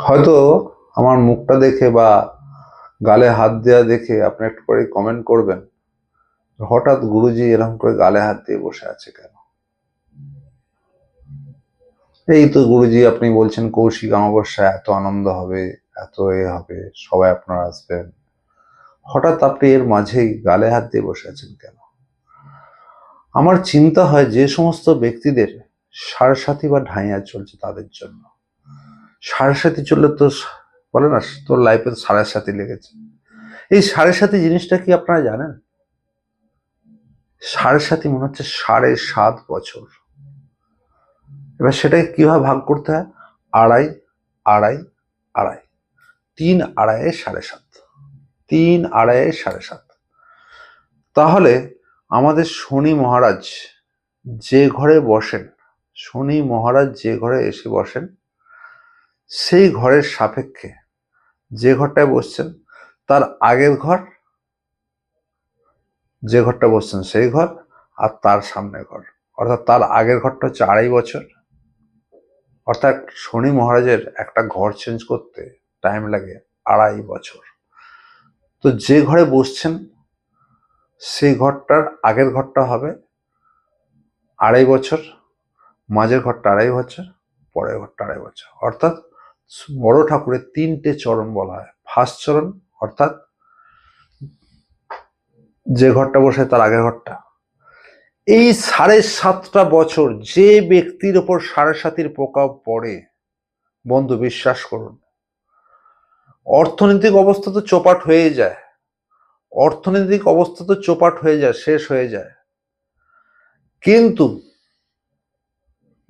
হয়তো আমার মুখটা দেখে বা গালে হাত দেওয়া দেখে আপনি একটু পরে কমেন্ট করবেন হঠাৎ গুরুজি এরকম করে গালে হাত দিয়ে বসে আছে কেন? এই তো গুরুজি আপনি বলছেন কৌশিক অমাবস্যা এত আনন্দ হবে, এত এ হবে, সবাই আপনারা আসবেন। হঠাৎ আপনি এর মাঝেই গালে হাত দিয়ে বসে আছেন কেন? আমার চিন্তা হয় যে সমস্ত ব্যক্তিদের সারসাথী বা ঢাইয়া চলছে তাদের জন্য। সারসাথী চললে তো বলে না, তোর লাইফে তো সাড়ে সাথী লেগেছে। এই সাড়ে সাথী জিনিসটা কি আপনারা জানেন? সাড়ে সাথী মনে হচ্ছে সাড়ে সাত বছর। এবার সেটাকে কীভাবে ভাগ করতে হয়? আড়াই আড়াই আড়াই। তিন আড়াইয়ে সাড়ে সাত। তিন আড়াইয়ে সাড়ে সাত। তাহলে আমাদের শনি মহারাজ যে ঘরে বসেন শনি মহারাজ যে ঘরে এসে বসেন, সেই ঘরের সাপেক্ষে যে ঘরটায় বসছেন, তার আগের ঘর, যে ঘরটা বসছেন সেই ঘর, আর তার সামনের ঘর। অর্থাৎ তার আগের ঘরটা হচ্ছে আড়াই বছর। অর্থাৎ শনি মহারাজের একটা ঘর চেঞ্জ করতে টাইম লাগে আড়াই বছর। তো যে ঘরে বসছেন, সেই ঘরটার আগের ঘরটা হবে আড়াই বছর। মাঝের ঘরটা আড়াই বছর, পরের ঘরটা আড়াই বছর। অর্থাৎ বড় ঠাকুরের তিনটে চরণ বলা হয়। ফার্স্ট চরণ, অর্থাৎ যে ঘরটা বসে তার আগের ঘরটা। এই সাড়ে সাতটা বছর যে ব্যক্তির ওপর সাড়ে সাতির প্রকাশ পড়ে, বন্ধু বিশ্বাস করুন, অর্থনৈতিক অবস্থা তো চোপাট হয়ে যায়। অর্থনৈতিক অবস্থা তো চোপাট হয়ে যায়, শেষ হয়ে যায়। কিন্তু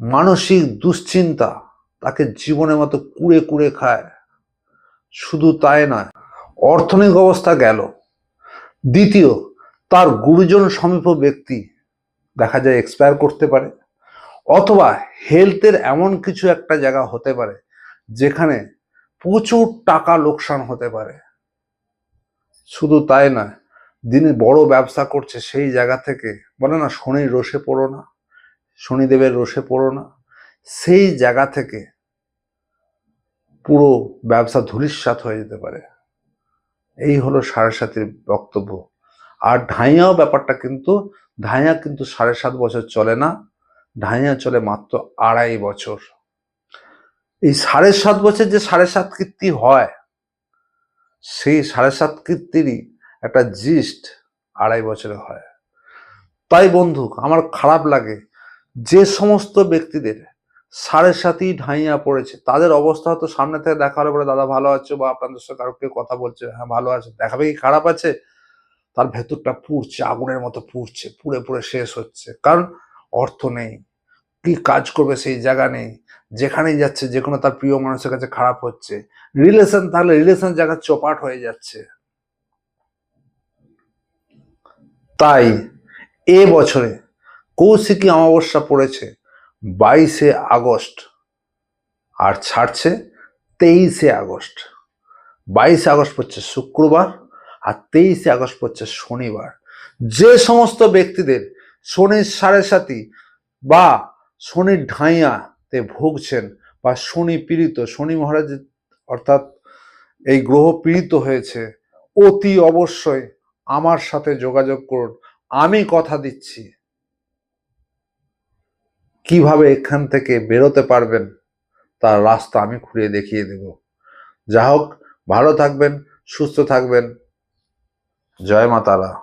মানসিক দুশ্চিন্তা তাকে জীবনের মতো কুড়ে কুড়ে খায়। শুধু তাই নয়, অর্থনৈতিক অবস্থা গেল। দ্বিতীয়, তার গুরুজন সমীপ ব্যক্তি, দেখা যায় এক্সপায়ার করতে পারে, অথবা হেলথের এমন কিছু একটা জায়গা হতে পারে, যেখানে প্রচুর টাকা লোকসান হতে পারে। শুধু তাই নয় দিনে বড় ব্যবসা করছে সেই জায়গা থেকে, বলে না শনির রোষে পড়ো না। শনিদেবের রোষে পড়ো না। সেই জায়গা থেকে পুরো ব্যবসা ধূলিসাৎ হয়ে যেতে পারে। এই হলো সাড়ে সাতের বক্তব্য। আর ঢাইয়াও ব্যাপারটা কিন্তু, ঢাইয়া কিন্তু সাড়ে সাত বছর চলে না, ঢাইয়া চলে মাত্র আড়াই বছর। এই সাড়ে সাত বছর যে সাড়ে সাত কীর্তি হয়, সেই সাড়ে সাত কীর্তিরই একটা জিস্ট আড়াই বছরে হয়। তাই বন্ধু আমার খারাপ লাগে যে সমস্ত ব্যক্তিদের সাড়ে সাতই ঢাইয়া পড়েছে, তাদের অবস্থা হয়তো সামনে থেকে দেখা হলে বলে, দাদা ভালো আছো? বা, আপনাদের সাথে কারও কেউ কথা বলছে? হ্যাঁ ভালো আছে। দেখাবে কি খারাপ আছে? তার ভেতরটা পুড়ছে, আগুনের মতো পুড়ছে, পুড়ে পুড়ে শেষ হচ্ছে। কারণ অর্থ নেই, কি কাজ করবে সেই জায়গা নেই, যেখানেই যাচ্ছে যে কোনো তার প্রিয় মানুষের কাছে খারাপ হচ্ছে। রিলেশন তাহলে রিলেশন জায়গা চোপাট হয়ে যাচ্ছে। তাই এ বছরে কৌশিকী অমাবস্যা পড়েছে বাইশে আগস্ট আর ছাড়ছে তেইশে আগস্ট। বাইশে আগস্ট পড়ছে শুক্রবার আর তেইশে আগস্ট পড়ছে শনিবার। যে সমস্ত ব্যক্তিদের শনির সাড়ে সাতি বা শনির ঢাইয়াতে ভুগছেন বা শনি পীড়িত, শনি মহারাজ অর্থাৎ এই গ্রহ পীড়িত হয়েছে, অতি অবশ্যই আমার সাথে যোগাযোগ করুন। আমি কথা দিচ্ছি। কীভাবে এখান থেকে বেরোতে পারবেন, তার রাস্তা আমি খুঁড়িয়ে দেখিয়ে দেব। যা হোক, ভালো থাকবেন, সুস্থ থাকবেন। জয় মা তারা